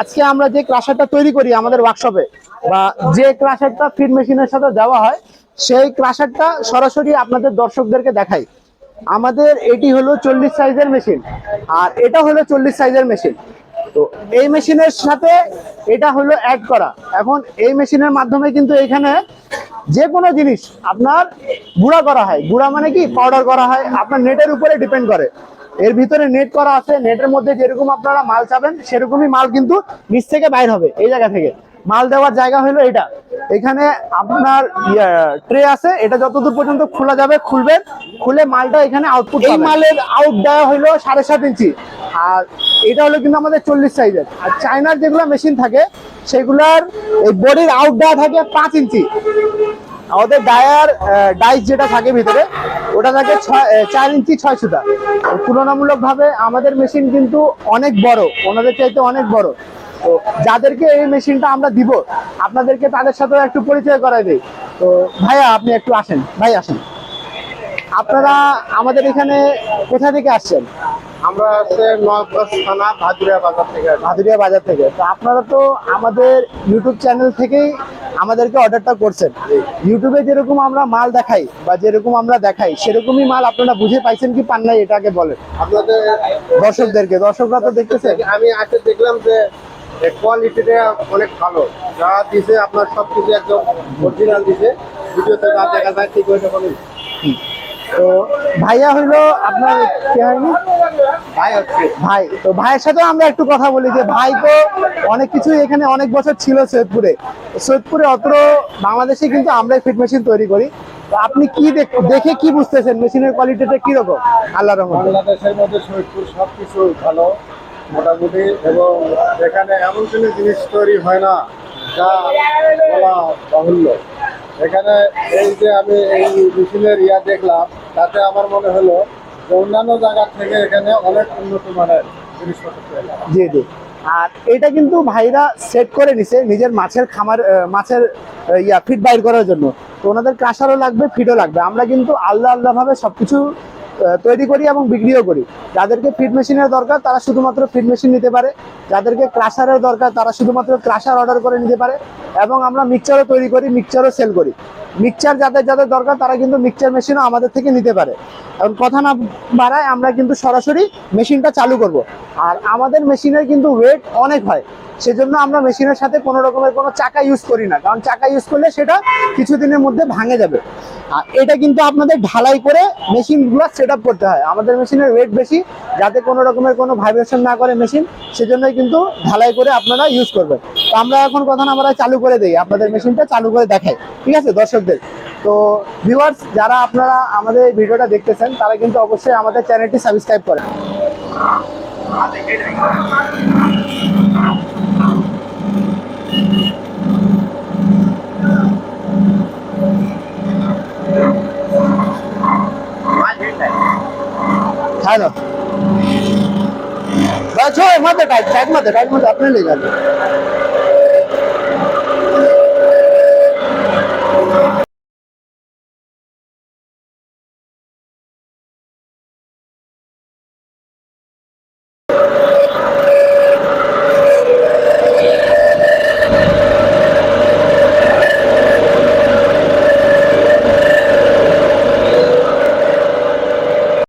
আজকে আমরা যে ক্রাশারটা তৈরি করি আমাদের ওয়ার্কশপে বা যে ক্রাশারটা ফিড মেশিনের সাথে দেওয়া হয়, সেই ক্রাশারটা সরাসরি আপনাদের দর্শকদেরকে দেখাই। আমাদের এটি হলো চল্লিশ সাইজের মেশিন আর এটা হলো চল্লিশ সাইজের মেশিন তো এই মেশিনের সাথে এটা হলো অ্যাড করা। এখন এই মেশিনের মাধ্যমে কিন্তু এখানে যে কোনো জিনিস আপনার গুঁড়া করা হয়। গুঁড়া মানে কি? পাউডার করা হয়। আপনার নেটের উপরে ডিপেন্ড করে। এর ভিতরে নেট করা আছে নেটের মধ্যে যেরকম আপনারা মাল চাবেন সেরকমই মাল কিন্তু নিচ থেকে বাইর হবে এই জায়গা থেকে। মাল দেওয়ার জায়গা হলো এটা। এখানে আপনার ট্রে আছে এটা যতদূর পর্যন্ত খোলা যাবে খুলবেন খুলে মালটা এখানে আউটপুট এই মালের আউট দেওয়া হলো সাড়ে সাত ইঞ্চি। আর এটা হলো কিন্তু আমাদের চল্লিশ সাইজের আর চায়নার যেগুলো মেশিন থাকে সেগুলার এই বডির আউট দেওয়া থাকে পাঁচ ইঞ্চি। আমাদের ডায়ার ডাইস যেটা থাকে ভিতরে, ওটা থাকে ছয় চার ইঞ্চি, ছয় সুতা। তুলনামূলক ভাবে আমাদের মেশিন কিন্তু অনেক বড়, ওনাদের চাইতে অনেক বড়। তো যাদেরকে এই মেশিনটা আমরা দিব, আপনাদেরকে তাদের সাথেও একটু পরিচয় করাই দিই। তো ভাইয়া, আপনি একটু আসেন। ভাই, আসেন। আপনারা আমাদের এখানে কোথা থেকে আসছেন? আমরা হচ্ছে নবাবগঞ্জ থানা ভাদুরিয়া বাজার থেকে। ভাদুরিয়া বাজার থেকে। তো আপনারা তো আমাদের ইউটিউব চ্যানেল থেকেই আমাদেরকে অর্ডারটা করছেন। ইউটিউবে যেরকম আমরা মাল দেখাই বা যেরকম আমরা দেখাই সেরকমই মাল আপনারা বুঝে পাইছেন কি পান নাই এটাকে বলেন। আপনাদের দর্শকদেরকে দর্শকরা তো দেখতেছে আমি আজকে দেখলাম যে কোয়ালিটিটা অনেক ভালো। যা দিছে আপনার সব কিছু একদম অরিজিনাল দিছে। ভিডিওতে যা দেখা যায় ঠিক ওইটা বলুন তো ভাইয়া হইল আপনার কে হয়নি? ভাই তো ভাইয়ের সাথে আমরা একটু কথা বলি যে ভাই তো অনেক কিছু এখানে অনেক বছর ছিল সৈয়দপুরে। সৈয়দপুরে অত্র বাংলাদেশে কিন্তু আমরাই ফিট মেশিন তৈরি করি। তো আপনি কি দেখে কি বুঝতেছেন মেশিনের কোয়ালিটিটা কীরকম? আল্লাহ রহমান বাংলাদেশের মধ্যে শহীদপুর সব কিছু ভালো মোটামুটি এবং এখানে এমন কোনো জিনিস তৈরি হয় না যা বলা বাহুল্য। এখানে এই যে আমি এই মিছিলের ইয়া দেখলাম তাতে আমার মনে হলো যে অন্যান্য জায়গা থেকে এখানে অনেক উন্নত মানের জিনিসপত্র জি জি। আর এটা কিন্তু ভাইরা সেট করে নিছে নিজের মাছের খামার মাছের ইয়া ফিট বাইর করার জন্য। তো ওনাদের কাঁসারও লাগবে ফিটও লাগবে। আমরা কিন্তু আলাদা আলাদাভাবে সবকিছু আহ, তৈরি করি এবং বিক্রিও করি। যাদেরকে ফিট মেশিনের দরকার, তারা শুধুমাত্র ফিট মেশিন নিতে পারে। যাদেরকে ক্রাশারের দরকার, তারা শুধুমাত্র ক্রাশার অর্ডার করে নিতে পারে এবং আমরা মিক্সচারও তৈরি করি মিক্সচারও সেল করি। মিক্সচার যাদের যাদের দরকার, তারা কিন্তু মিক্সচার মেশিনও আমাদের থেকে নিতে পারে। এখন কথা না বাড়ায় আমরা কিন্তু সরাসরি মেশিনটা চালু করব। আর আমাদের মেশিনের কিন্তু ওয়েট অনেক হয়। সেজন্য আমরা মেশিনের সাথে কোনো রকমের কোনো চাকা ইউজ করি না। কারণ চাকা ইউজ করলে সেটা কিছুদিনের মধ্যে ভাঙে যাবে। আর এটা কিন্তু আপনাদের ঢালাই করে মেশিনগুলো সেট আপ করতে হয়। আমাদের মেশিনের ওয়েট বেশি, যাতে কোনো রকমের কোনো ভাইব্রেশন না করে মেশিন, সেজন্যই কিন্তু ঢালাই করে আপনারা ইউজ করবেন। তো আমরা এখন কথা না আমরা চালু করে দিই, আপনাদের মেশিনটা চালু করে দেখাই। ঠিক আছে, দর্শকদের? তো ভিউয়ার্স যারা আপনারা আমাদের ভিডিওটা দেখতেছেন, তারা কিন্তু অবশ্যই আমাদের চ্যানেলটি সাবস্ক্রাইব করেন। হ্যালো બસ જો એમાં તો ટાઈટ સાઈડમાં તો ટાઈટમાં તો આપણે લઈ જાય